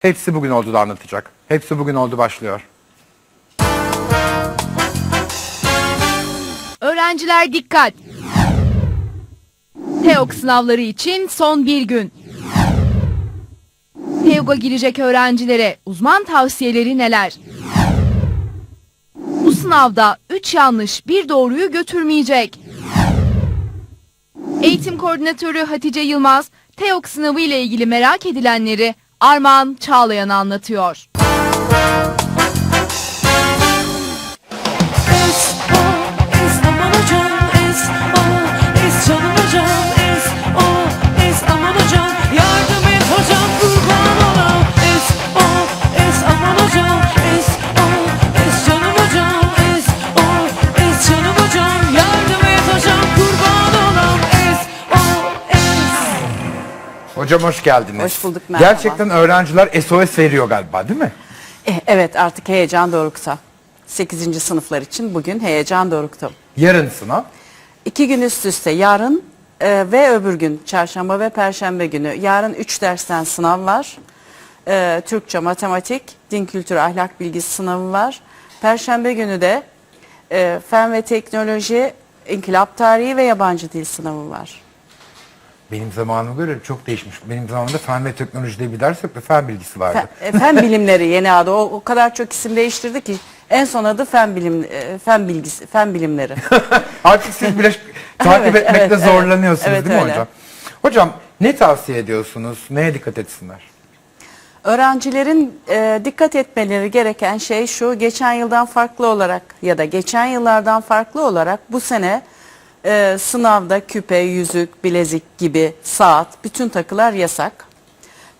Hepsi bugün oldu da anlatacak. Hepsi bugün oldu başlıyor. Öğrenciler dikkat! TEOK sınavları için son bir gün. TEOK'a girecek öğrencilere uzman tavsiyeleri neler? Bu sınavda 3 yanlış bir doğruyu götürmeyecek. Eğitim Koordinatörü Hatice Yılmaz, TEOK sınavı ile ilgili merak edilenleri Armağan Çağlayan'a anlatıyor. Hocam hoş geldiniz. Hoş bulduk, merhaba. Gerçekten öğrenciler SOS veriyor galiba değil mi? Eh, Evet artık heyecan dorukta. 8. sınıflar için bugün heyecan dorukta. Yarın sınav. İki gün üst üste yarın e, ve öbür gün çarşamba ve perşembe günü. Yarın 3 dersten sınav var. E, Türkçe, matematik, din kültürü, ahlak bilgisi sınavı var. Perşembe günü de e, fen ve teknoloji, inkılap tarihi ve yabancı dil sınavı var. Benim zamanıma göre çok değişmiş. Benim zamanımda fen ve teknolojide bir ders yoktu. Fen bilgisi vardı. Fen, e, fen bilimleri yeni adı. O, o kadar çok isim değiştirdi ki en son adı fen bilim e, fen bilgisi fen bilimleri. Artık siz bile takip Evet, etmekte evet. zorlanıyorsunuz Evet, değil mi öyle. hocam? Hocam ne tavsiye ediyorsunuz? Neye dikkat etsinler? Öğrencilerin e, dikkat etmeleri gereken şey şu, geçen yıldan farklı olarak ya da geçen yıllardan farklı olarak bu sene e, sınavda küpe, yüzük, bilezik gibi saat, bütün takılar yasak.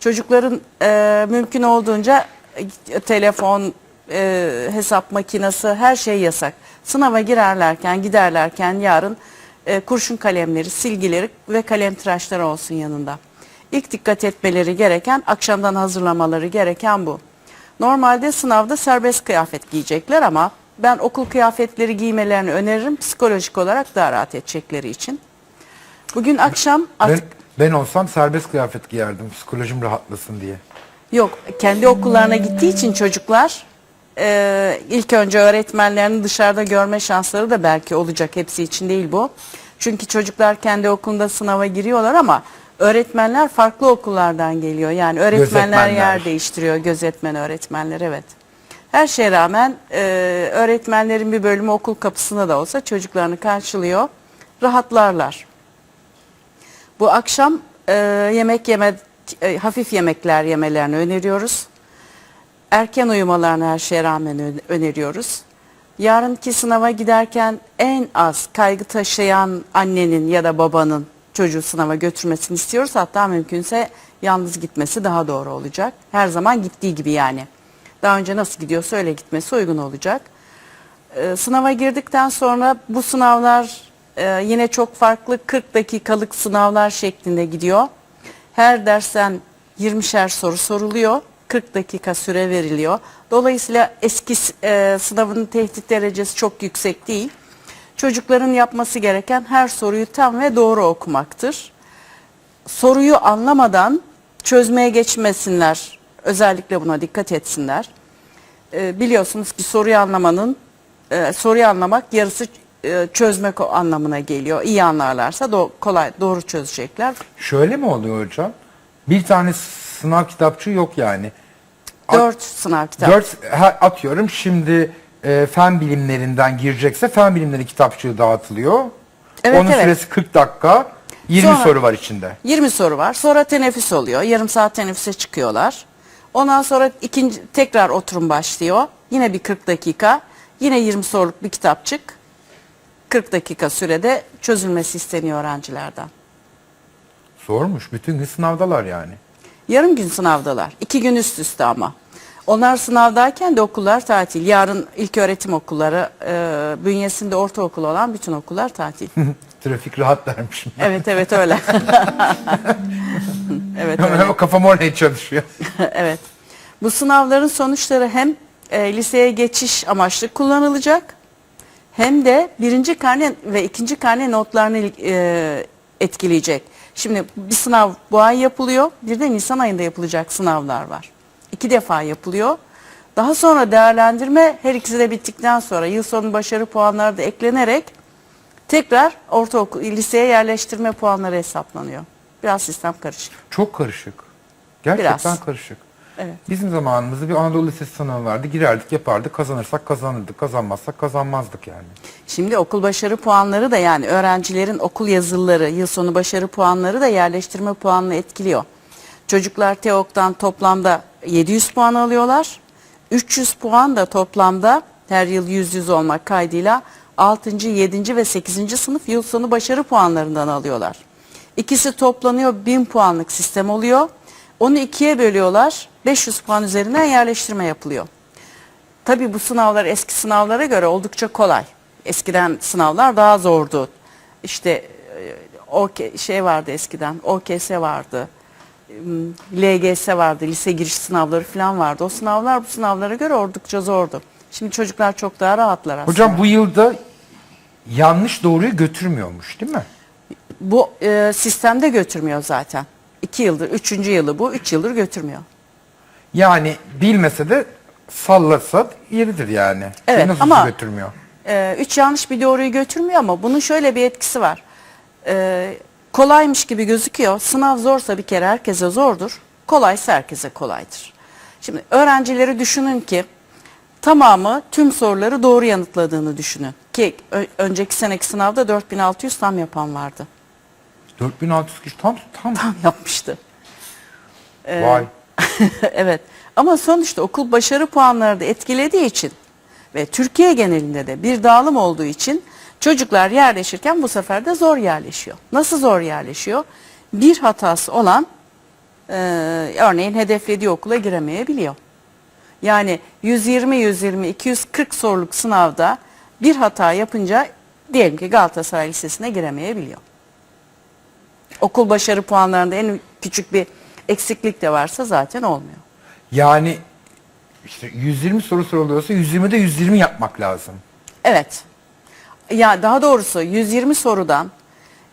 Çocukların e, mümkün olduğunca telefon, e, hesap makinesi her şey yasak. Sınava girerlerken, giderlerken yarın e, kurşun kalemleri, silgileri ve kalem tıraşları olsun yanında. İlk dikkat etmeleri gereken, akşamdan hazırlamaları gereken bu. Normalde sınavda serbest kıyafet giyecekler ama ben okul kıyafetleri giymelerini öneririm psikolojik olarak daha rahat edecekleri için. Bugün akşam artık Ben, ben olsam serbest kıyafet giyerdim. Psikolojim rahatlasın diye. Yok, kendi okullarına gittiği için çocuklar e, ilk önce öğretmenlerini dışarıda görme şansları da belki olacak. Hepsi için değil bu. Çünkü çocuklar kendi okulunda sınava giriyorlar ama öğretmenler farklı okullardan geliyor. Yani öğretmenler yer değiştiriyor, gözetmen öğretmenler evet. Her şeye rağmen e, öğretmenlerin bir bölümü okul kapısında da olsa çocuklarını karşılıyor, rahatlarlar. Bu akşam e, yemek yeme, e, hafif yemekler yemelerini öneriyoruz. Erken uyumalarını her şeye rağmen öneriyoruz. Yarınki sınava giderken en az kaygı taşıyan annenin ya da babanın çocuğu sınava götürmesini istiyoruz. Hatta mümkünse yalnız gitmesi daha doğru olacak. Her zaman gittiği gibi yani. Daha önce nasıl gidiyorsa öyle gitmesi uygun olacak. Ee, sınava girdikten sonra bu sınavlar e, yine çok farklı 40 dakikalık sınavlar şeklinde gidiyor. Her dersten 20'şer soru soruluyor. 40 dakika süre veriliyor. Dolayısıyla eski e, sınavın tehdit derecesi çok yüksek değil. Çocukların yapması gereken her soruyu tam ve doğru okumaktır. Soruyu anlamadan çözmeye geçmesinler. Özellikle buna dikkat etsinler. E, biliyorsunuz ki soruyu anlamanın e, soruyu anlamak yarısı e, çözmek anlamına geliyor. İyi anlarlarsa do- kolay doğru çözecekler. Şöyle mi oluyor hocam? Bir tane sınav kitapçığı yok yani. Dört sınav kitabı. Dört ha, atıyorum şimdi e, fen bilimlerinden girecekse fen bilimleri kitapçığı dağıtılıyor. Evet, Onun evet. süresi 40 dakika. 20 Sonra- soru var içinde. 20 soru var. Sonra teneffüs oluyor. Yarım saat teneffüse çıkıyorlar. Ondan sonra ikinci tekrar oturum başlıyor. Yine bir 40 dakika. Yine 20 soruluk bir kitapçık. 40 dakika sürede çözülmesi isteniyor öğrencilerden. Zormuş. Bütün gün sınavdalar yani. Yarım gün sınavdalar. İki gün üst üste ama. Onlar sınavdayken de okullar tatil. Yarın ilk öğretim okulları, e, bünyesinde ortaokul olan bütün okullar tatil. Trafik rahat dermiş. evet evet öyle. evet öyle. Ama Kafam oraya çalışıyor. evet. Bu sınavların sonuçları hem e, liseye geçiş amaçlı kullanılacak hem de birinci karne ve ikinci karne notlarını e, etkileyecek. Şimdi bir sınav bu ay yapılıyor, bir de Nisan ayında yapılacak sınavlar var. İki defa yapılıyor. Daha sonra değerlendirme her ikisi de bittikten sonra yıl sonu başarı puanları da eklenerek tekrar ortaokul, liseye yerleştirme puanları hesaplanıyor. Biraz sistem karışık. Çok karışık. Gerçekten Biraz. karışık. Evet. Bizim zamanımızda bir Anadolu Lisesi sınavı vardı. Girerdik, yapardık. Kazanırsak kazanırdık. Kazanmazsak kazanmazdık yani. Şimdi okul başarı puanları da yani öğrencilerin okul yazılıları, yıl sonu başarı puanları da yerleştirme puanını etkiliyor. Çocuklar TEOK'tan toplamda 700 puan alıyorlar. 300 puan da toplamda her yıl 100-100 olmak kaydıyla 6. 7. ve 8. sınıf yıl sonu başarı puanlarından alıyorlar. İkisi toplanıyor 1000 puanlık sistem oluyor. Onu ikiye bölüyorlar. 500 puan üzerinden yerleştirme yapılıyor. Tabii bu sınavlar eski sınavlara göre oldukça kolay. Eskiden sınavlar daha zordu. İşte e, OK şey vardı eskiden. OKS vardı. LGS vardı. Lise giriş sınavları falan vardı. O sınavlar bu sınavlara göre oldukça zordu. Şimdi çocuklar çok daha rahatlar aslında. Hocam bu yılda yanlış doğruyu götürmüyormuş değil mi? bu e, sistemde götürmüyor zaten. İki yıldır, üçüncü yılı bu, üç yıldır götürmüyor. Yani bilmese de sallasa yeridir yani. Evet, Nasıl ama- götürmüyor? Ee, üç yanlış bir doğruyu götürmüyor ama bunun şöyle bir etkisi var. Ee, kolaymış gibi gözüküyor. Sınav zorsa bir kere herkese zordur. Kolaysa herkese kolaydır. Şimdi öğrencileri düşünün ki tamamı tüm soruları doğru yanıtladığını düşünün. Ki önceki seneki sınavda 4600 tam yapan vardı. 4600 kişi tam tam. Tam yapmıştı. Vay. evet. Ama sonuçta okul başarı puanları da etkilediği için ve Türkiye genelinde de bir dağılım olduğu için çocuklar yerleşirken bu sefer de zor yerleşiyor. Nasıl zor yerleşiyor? Bir hatası olan e, örneğin hedeflediği okula giremeyebiliyor. Yani 120 120 240 soruluk sınavda bir hata yapınca diyelim ki Galatasaray Lisesi'ne giremeyebiliyor. Okul başarı puanlarında en küçük bir eksiklik de varsa zaten olmuyor. Yani işte 120 soru soruluyorsa 120'de 120 yapmak lazım. Evet. Ya daha doğrusu 120 sorudan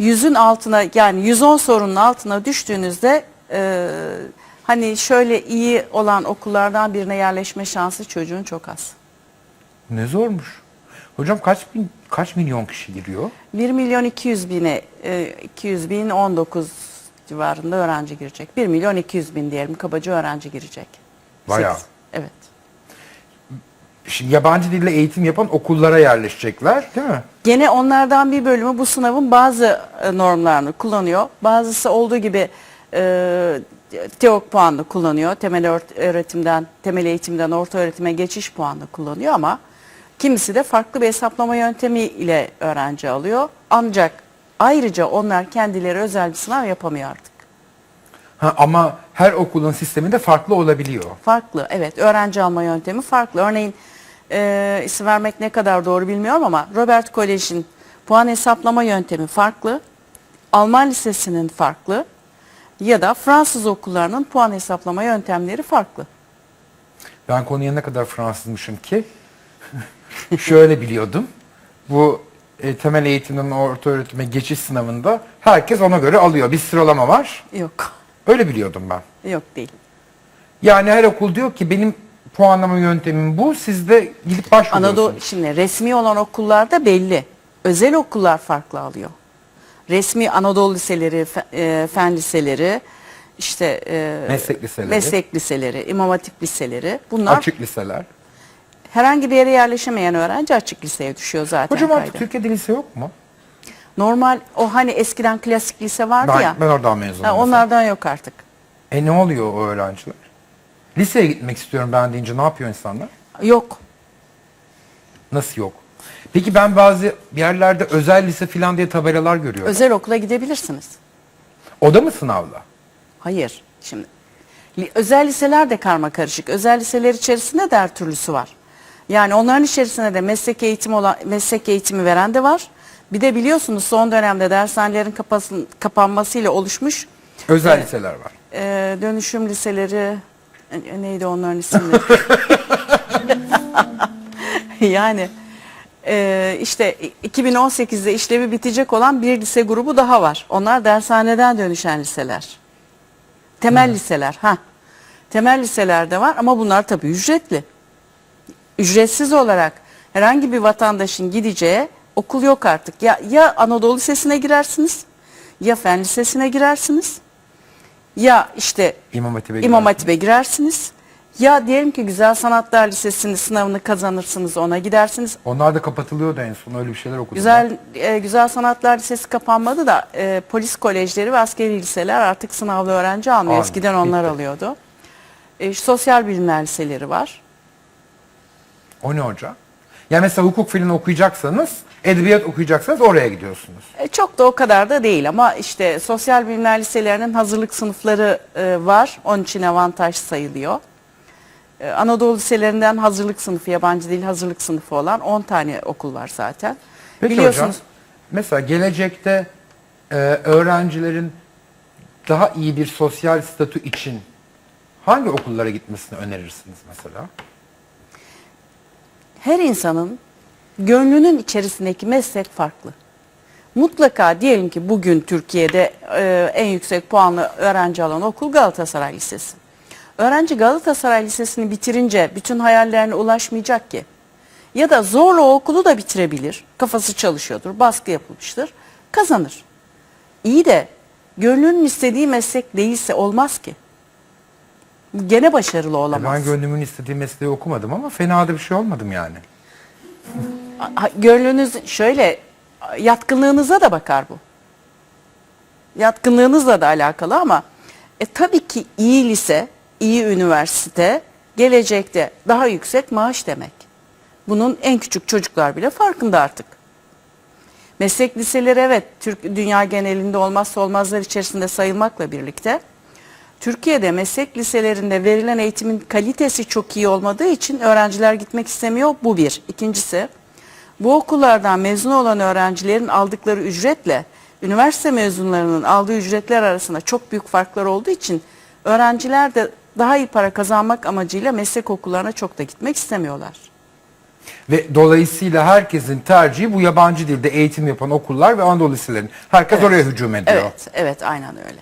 100'ün altına yani 110 sorunun altına düştüğünüzde e, hani şöyle iyi olan okullardan birine yerleşme şansı çocuğun çok az. Ne zormuş. Hocam kaç bin, kaç milyon kişi giriyor? 1 milyon 200 bine e, 200 bin 19 civarında öğrenci girecek. 1 milyon 200 bin diyelim kabaca öğrenci girecek. Bayağı. Sekiz- Evet. Şimdi yabancı dille eğitim yapan okullara yerleşecekler değil mi? Gene onlardan bir bölümü bu sınavın bazı e, normlarını kullanıyor. Bazısı olduğu gibi e, TEOK puanını kullanıyor. Temel öğretimden, temel eğitimden orta öğretime geçiş puanını kullanıyor ama kimisi de farklı bir hesaplama yöntemi ile öğrenci alıyor. Ancak ayrıca onlar kendileri özel bir sınav yapamıyor artık. Ha, ama her okulun sisteminde farklı olabiliyor. Farklı evet öğrenci alma yöntemi farklı. Örneğin e, isim vermek ne kadar doğru bilmiyorum ama Robert Kolej'in puan hesaplama yöntemi farklı. Alman Lisesi'nin farklı. Ya da Fransız okullarının puan hesaplama yöntemleri farklı. Ben konuya ne kadar Fransızmışım ki şöyle biliyordum. Bu e, temel eğitimden orta öğretime geçiş sınavında herkes ona göre alıyor. Bir sıralama var. Yok. Öyle biliyordum ben. Yok değil. Yani her okul diyor ki benim puanlama yöntemim bu. Siz de gidip başvuruyorsunuz. Anadolu şimdi resmi olan okullarda belli. Özel okullar farklı alıyor. Resmi Anadolu liseleri, e, fen liseleri, işte e, Meslek liseleri. meslek liseleri, imam hatip liseleri bunlar Açık liseler. herhangi bir yere yerleşemeyen öğrenci açık liseye düşüyor zaten Hocam artık. Türkiye'de lise yok mu? Normal o hani eskiden klasik lise vardı Ben, ya. ben oradan mezunum. ha, mesela. onlardan yok artık. E ne oluyor o öğrenciler? Liseye gitmek istiyorum ben deyince ne yapıyor insanlar? Yok. Nasıl yok? Peki ben bazı yerlerde özel lise falan diye tabelalar görüyorum. Özel okula gidebilirsiniz. o da mı sınavla? Hayır. Şimdi li- özel liseler de karma karışık. Özel liseler içerisinde de her türlüsü var. Yani onların içerisinde de meslek eğitimi olan meslek eğitimi veren de var. Bir de biliyorsunuz son dönemde dershanelerin kapasın, kapanmasıyla oluşmuş Özel Evet. liseler var. e, dönüşüm liseleri e, neydi onların isimleri? yani e, işte 2018'de işlevi bitecek olan bir lise grubu daha var. Onlar dershaneden dönüşen liseler. Temel liseler. ha. Temel liselerde var ama bunlar tabii ücretli. Ücretsiz olarak herhangi bir vatandaşın gideceği okul yok artık. Ya, ya Anadolu Lisesi'ne girersiniz, ya Fen Lisesi'ne girersiniz, ya işte İmam Hatip'e İmam gidersin. Hatip'e girersiniz. Ya diyelim ki Güzel Sanatlar Lisesi'nin sınavını kazanırsınız ona gidersiniz. Onlar da kapatılıyordu en son öyle bir şeyler okudum. Güzel e, Güzel Sanatlar Lisesi kapanmadı da e, polis kolejleri ve askeri liseler artık sınavlı öğrenci almıyor. Almıyor, Eskiden onlar bitti. alıyordu. E, sosyal bilimler liseleri var. O ne hoca? Ya mesela hukuk filan okuyacaksanız, edebiyat okuyacaksanız oraya gidiyorsunuz. E, çok da o kadar da değil ama işte sosyal bilimler liselerinin hazırlık sınıfları e, var. Onun için avantaj sayılıyor. E, Anadolu liselerinden hazırlık sınıfı, yabancı dil hazırlık sınıfı olan 10 tane okul var zaten. Peki Biliyorsunuz hocam, mesela gelecekte e, öğrencilerin daha iyi bir sosyal statü için hangi okullara gitmesini önerirsiniz mesela? her insanın gönlünün içerisindeki meslek farklı. Mutlaka diyelim ki bugün Türkiye'de e, en yüksek puanlı öğrenci alan okul Galatasaray Lisesi. Öğrenci Galatasaray Lisesi'ni bitirince bütün hayallerine ulaşmayacak ki. Ya da zorla o okulu da bitirebilir. Kafası çalışıyordur, baskı yapılmıştır. Kazanır. İyi de gönlünün istediği meslek değilse olmaz ki. Gene başarılı olamaz. Ben gönlümün istediği mesleği okumadım ama fena da bir şey olmadım yani. Gönlünüz şöyle yatkınlığınıza da bakar bu. Yatkınlığınızla da alakalı ama e, tabii ki iyi lise, iyi üniversite gelecekte daha yüksek maaş demek. Bunun en küçük çocuklar bile farkında artık. Meslek liseleri evet Türk dünya genelinde olmazsa olmazlar içerisinde sayılmakla birlikte Türkiye'de meslek liselerinde verilen eğitimin kalitesi çok iyi olmadığı için öğrenciler gitmek istemiyor. Bu bir. İkincisi bu okullardan mezun olan öğrencilerin aldıkları ücretle üniversite mezunlarının aldığı ücretler arasında çok büyük farklar olduğu için öğrenciler de daha iyi para kazanmak amacıyla meslek okullarına çok da gitmek istemiyorlar. Ve dolayısıyla herkesin tercihi bu yabancı dilde eğitim yapan okullar ve Anadolu liselerinin. Herkes Evet. oraya hücum ediyor. Evet, evet aynen öyle.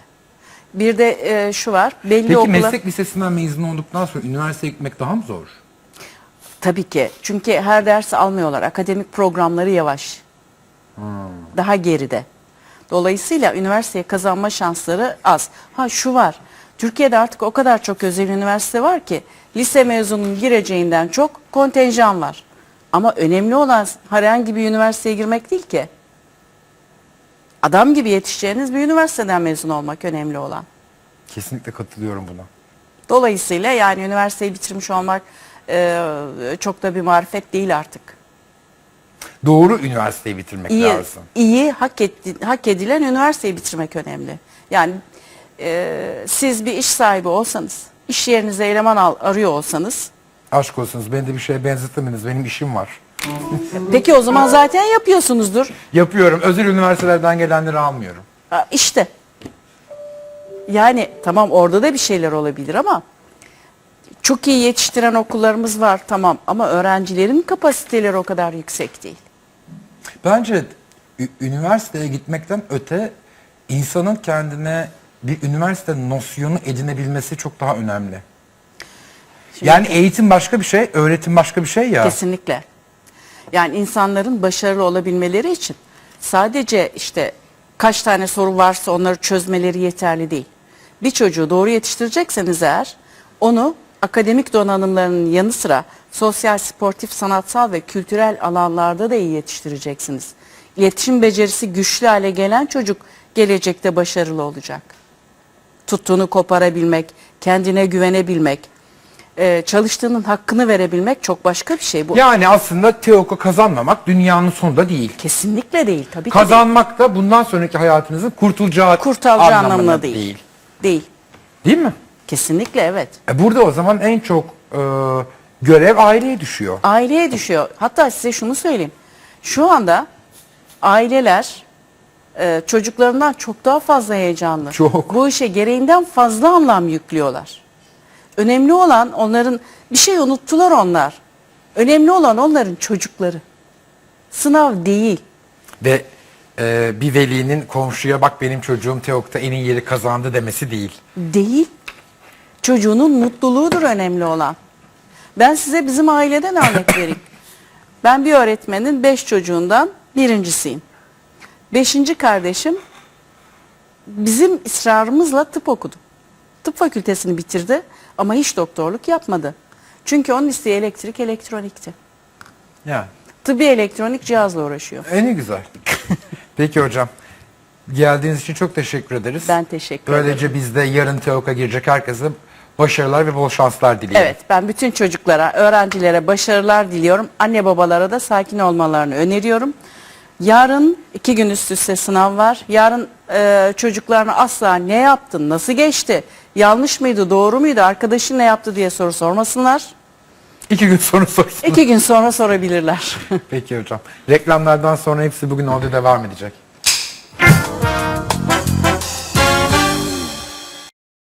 Bir de e, şu var. Belli Peki okula... meslek lisesinden mezun olduktan sonra üniversiteye gitmek daha mı zor? Tabii ki. Çünkü her dersi almıyorlar. Akademik programları yavaş. Daha geride. Dolayısıyla üniversiteye kazanma şansları az. Ha şu var. Türkiye'de artık o kadar çok özel üniversite var ki lise mezununun gireceğinden çok kontenjan var. Ama önemli olan herhangi bir üniversiteye girmek değil ki. Adam gibi yetişeceğiniz bir üniversiteden mezun olmak önemli olan. Kesinlikle katılıyorum buna. Dolayısıyla yani üniversiteyi bitirmiş olmak e, çok da bir marifet değil artık. Doğru üniversiteyi bitirmek iyi, lazım. iyi hak, etti, hak edilen üniversiteyi bitirmek önemli. Yani e, siz bir iş sahibi olsanız, iş yerinize eleman al, arıyor olsanız, Aşk olsunuz beni de bir şeye benzetemediniz. Benim işim var. peki o zaman zaten yapıyorsunuzdur. Yapıyorum. Özel üniversitelerden gelenleri almıyorum. Ha, İşte. Yani tamam orada da bir şeyler olabilir ama çok iyi yetiştiren okullarımız var tamam ama öğrencilerin kapasiteleri o kadar yüksek değil. Bence ü- üniversiteye gitmekten öte insanın kendine bir üniversite nosyonu edinebilmesi çok daha önemli. Şimdi- yani eğitim başka bir şey, öğretim başka bir şey ya. Kesinlikle. Yani insanların başarılı olabilmeleri için sadece işte kaç tane soru varsa onları çözmeleri yeterli değil. Bir çocuğu doğru yetiştirecekseniz eğer onu akademik donanımlarının yanı sıra sosyal, sportif, sanatsal ve kültürel alanlarda da iyi yetiştireceksiniz. İletişim becerisi güçlü hale gelen çocuk gelecekte başarılı olacak. Tuttuğunu koparabilmek, kendine güvenebilmek, e, çalıştığının hakkını verebilmek çok başka bir şey. Bu Yani aslında TEOK'u kazanmamak dünyanın sonunda değil. kesinlikle değil tabii ki değil. Kazanmak da bundan sonraki hayatınızın kurtulacağı, anlamına anlamına değil. değil. Değil. Değil mi? Kesinlikle evet. E burada o zaman en çok e, görev aileye düşüyor. Aileye düşüyor. Hatta size şunu söyleyeyim. Şu anda aileler e, çocuklarından çok daha fazla heyecanlı. Çok. Bu işe gereğinden fazla anlam yüklüyorlar. Önemli olan onların bir şey unuttular onlar. Önemli olan onların çocukları. Sınav değil. Ve e, bir velinin komşuya bak benim çocuğum TEOK'ta en iyi yeri kazandı demesi değil. Değil. Çocuğunun mutluluğudur önemli olan. Ben size bizim aileden örnek vereyim. Ben bir öğretmenin beş çocuğundan birincisiyim. Beşinci kardeşim bizim ısrarımızla tıp okudu. Tıp fakültesini bitirdi ama hiç doktorluk yapmadı. Çünkü onun isteği elektrik elektronikti. Yani. Tıbbi elektronik cihazla uğraşıyor. En güzel. Peki hocam. Geldiğiniz için çok teşekkür ederiz. Ben teşekkür ederim. Böylece biz de yarın TEOK'a girecek herkese başarılar ve bol şanslar dileyelim. Evet ben bütün çocuklara, öğrencilere başarılar diliyorum. Anne babalara da sakin olmalarını öneriyorum. Yarın iki gün üst üste sınav var. Yarın e, çocuklarına asla ne yaptın, nasıl geçti, yanlış mıydı, doğru muydu, arkadaşın ne yaptı diye soru sormasınlar. İki gün sonra sorsun. İki gün sonra sorabilirler. Peki hocam. Reklamlardan sonra hepsi bugün oldu devam edecek.